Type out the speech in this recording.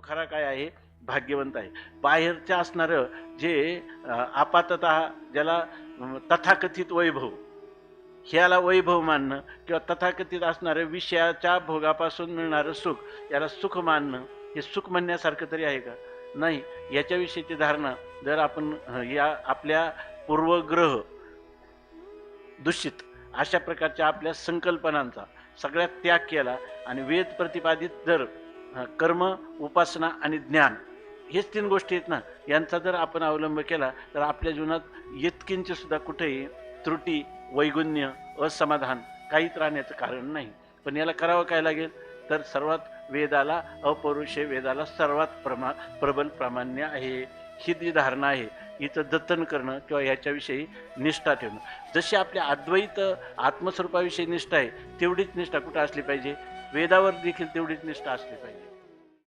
तो खरा काय आहे? भाग्यवंत आहे. बाहेरच्या असणारं जे अं, आपातत ज्याला तथाकथित वैभव ह्याला वैभव मानणं किंवा तथाकथित असणारं विषयाच्या भोगापासून मिळणारं सुख याला सुख मानणं हे सुख म्हणण्यासारखं तरी आहे का? नाही. याच्याविषयीची धारणा जर आपण या आपल्या पूर्वग्रह दूषित अशा प्रकारच्या आपल्या संकल्पनांचा सगळ्यात त्याग केला आणि वेद प्रतिपादित जर कर्म उपासना आणि ज्ञान हेच तीन गोष्टी आहेत ना. यांचा जर आपण अवलंब केला तर आपल्या जीवनात येतकिंची सुद्धा कुठेही त्रुटी वैगुण्य असमाधान काहीच राहण्याचं कारण नाही. पण याला करावं काय लागेल? तर सर्वात वेदाला अपौरुषे वेदाला सर्वात प्रमा प्रबल प्रामाण्य आहे. ही जी धारणा आहे हिचं जतन करणं किंवा याच्याविषयी निष्ठा ठेवणं. जशी आपल्या अद्वैत आत्मस्वरूपाविषयी निष्ठा आहे तेवढीच निष्ठा कुठं असली पाहिजे? वेदावर देखील तेवढीच निष्ठा असली पाहिजे.